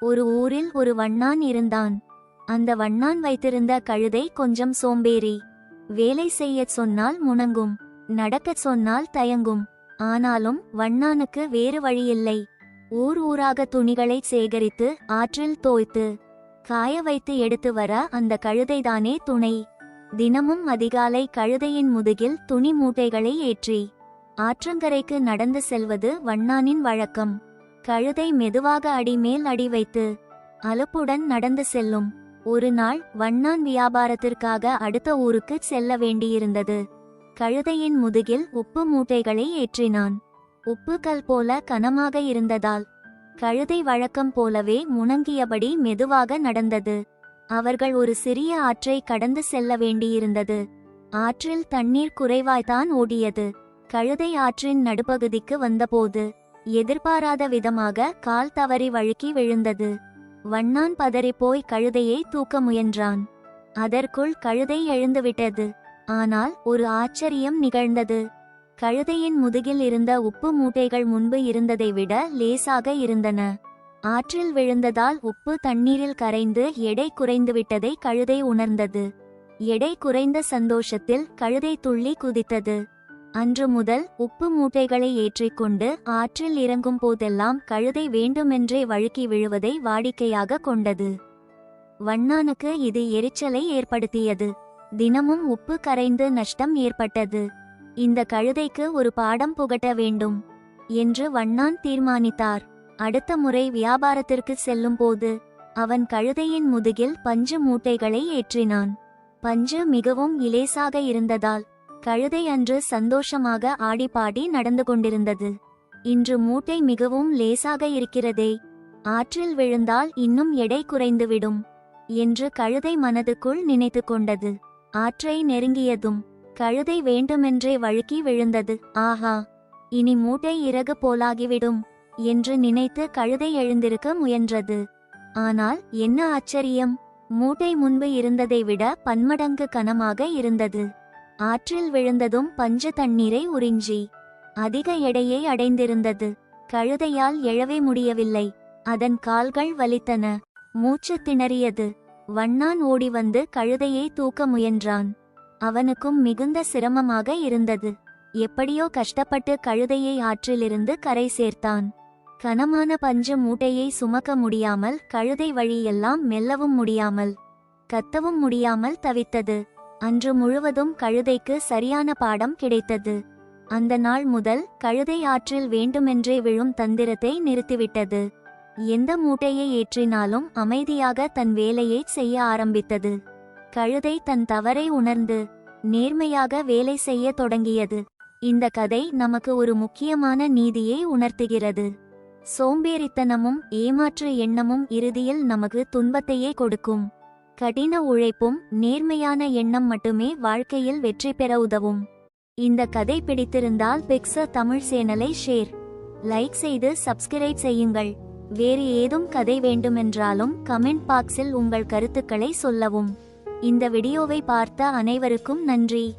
ஒரு ஊரில் ஒரு வண்ணான் இருந்தான். அந்த வண்ணான் வைத்திருந்த கழுதை கொஞ்சம் சோம்பேறி. வேலை செய்யச் சொன்னால் முணங்கும் நடக்கச் சொன்னால் தயங்கும். ஆனாலும் வண்ணானுக்கு வேறு வழியில்லை. ஊர் ஊராக துணிகளை சேகரித்து ஆற்றில் தோய்த்து காய வைத்து எடுத்து வர அந்த கழுதைதானே துணை. தினமும் அதிகாலை கழுதையின் முதுகில் துணி மூட்டைகளை ஏற்றி ஆற்றங்கரைக்கு நடந்து செல்வது வண்ணானின் வழக்கம். கழுதை மெதுவாக அடிமேல் அடி வைத்து அலுப்புடன் நடந்து செல்லும். ஒரு நாள் வண்ணான் வியாபாரத்திற்காக அடுத்த ஊருக்கு செல்ல வேண்டியிருந்தது. கழுதையின் முதுகில் உப்பு மூட்டைகளை ஏற்றினான். உப்புக்கல் போல கனமாக இருந்ததால் கழுதை வழக்கம் போலவே முணங்கியபடி மெதுவாக நடந்தது. அவர்கள் ஒரு சிறிய ஆற்றை கடந்து செல்ல வேண்டியிருந்தது. ஆற்றில் தண்ணீர் குறைவாய்தான் ஓடியது. கழுதை ஆற்றின் நடுப்பகுதிக்கு வந்தபோது எதிர்பாராத விதமாக கால் தவறி வழுக்கி விழுந்தது. வண்ணான் பதறிப்போய் கழுதையை தூக்க முயன்றான். அதற்குள் கழுதை எழுந்துவிட்டது. ஆனால் ஒரு ஆச்சரியம் நிகழ்ந்தது. கழுதையின் முதுகில் இருந்த உப்பு மூட்டைகள் முன்பு இருந்ததை விட லேசாக இருந்தன. ஆற்றில் விழுந்ததால் உப்பு தண்ணீரில் கரைந்து எடை குறைந்துவிட்டதை கழுதை உணர்ந்தது. எடை குறைந்த சந்தோஷத்தில் கழுதை துள்ளி குதித்தது. அன்று முதல் உப்பு மூட்டைகளை ஏற்றிக்கொண்டு ஆற்றில் இறங்கும் போதெல்லாம் கழுதை வேண்டுமென்றே வழுக்கி விழுவதை வாடிக்கையாக கொண்டது. வண்ணானுக்கு இது எரிச்சலை ஏற்படுத்தியது. தினமும் உப்பு கரைந்து நஷ்டம் ஏற்பட்டது. இந்த கழுதைக்கு ஒரு பாடம் புகட்ட வேண்டும் என்று வண்ணான் தீர்மானித்தார். அடுத்த முறை வியாபாரத்திற்கு செல்லும்போது அவன் கழுதையின் முதுகில் பஞ்சு மூட்டைகளை ஏற்றினான். பஞ்சு மிகவும் இலேசாக இருந்ததால் கழுதை அன்று சந்தோஷமாக ஆடிப்பாடி நடந்து கொண்டிருந்தது. இன்று மூட்டை மிகவும் லேசாக இருக்கிறதே. ஆற்றில் விழுந்தால் இன்னும் எடை குறைந்துவிடும் என்று கழுதை மனதுக்குள் நினைத்து கொண்டது. ஆற்றை நெருங்கியதும் கழுதை வேண்டுமென்றே வழுக்கி விழுந்தது. ஆஹா இனி மூட்டை இறகு போலாகிவிடும் என்று நினைத்து கழுதை எழுந்திருக்க முயன்றது. ஆனால் என்ன ஆச்சரியம் மூட்டை முன்பு இருந்ததை விட பன்மடங்கு கனமாக இருந்தது. ஆற்றில் விழுந்ததும் பஞ்ச தண்ணீரை உறிஞ்சி அதிக எடையை அடைந்திருந்தது. கழுதையால் எழவே முடியவில்லை. அதன் கால்கள் வலித்தன. மூச்சு திணறியது. வண்ணான் ஓடி வந்து கழுதையை தூக்க முயன்றான். அவனுக்கும் மிகுந்த சிரமமாக இருந்தது. எப்படியோ கஷ்டப்பட்டு கழுதையை ஆற்றிலிருந்து கரை சேர்த்தான். கனமான பஞ்சு மூட்டையை சுமக்க முடியாமல் கழுதை வழியெல்லாம் மெல்லவும் முடியாமல் கத்தவும் முடியாமல் தவித்தது. அன்று முழுவதும் கழுதைக்கு சரியான பாடம் கிடைத்தது. அந்த நாள் முதல் கழுதை ஆற்றில் வேண்டுமென்றே விழும் தந்திரத்தை நிறுத்திவிட்டது. எந்த மூட்டையை ஏற்றினாலும் அமைதியாக தன் வேலையை செய்ய ஆரம்பித்தது. கழுதை தன் தவறை உணர்ந்து நேர்மையாக வேலை செய்ய தொடங்கியது. இந்த கதை நமக்கு ஒரு முக்கியமான நீதியை உணர்த்துகிறது. சோம்பேறித்தனமும் ஏமாற்று எண்ணமும் இறுதியில் நமக்கு துன்பத்தையே கொடுக்கும். கடின உழைப்பும் நேர்மையான எண்ணம் மட்டுமே வாழ்க்கையில் வெற்றி பெற உதவும். இந்த கதை பிடித்திருந்தால் பிக்சர் தமிழ் சேனலை ஷேர் லைக் செய்து சப்ஸ்கிரைப் செய்யுங்கள். வேறு ஏதும் கதை வேண்டுமென்றாலும் கமெண்ட் பாக்ஸில் உங்கள் கருத்துக்களை சொல்லவும். இந்த வீடியோவை பார்த்த அனைவருக்கும் நன்றி.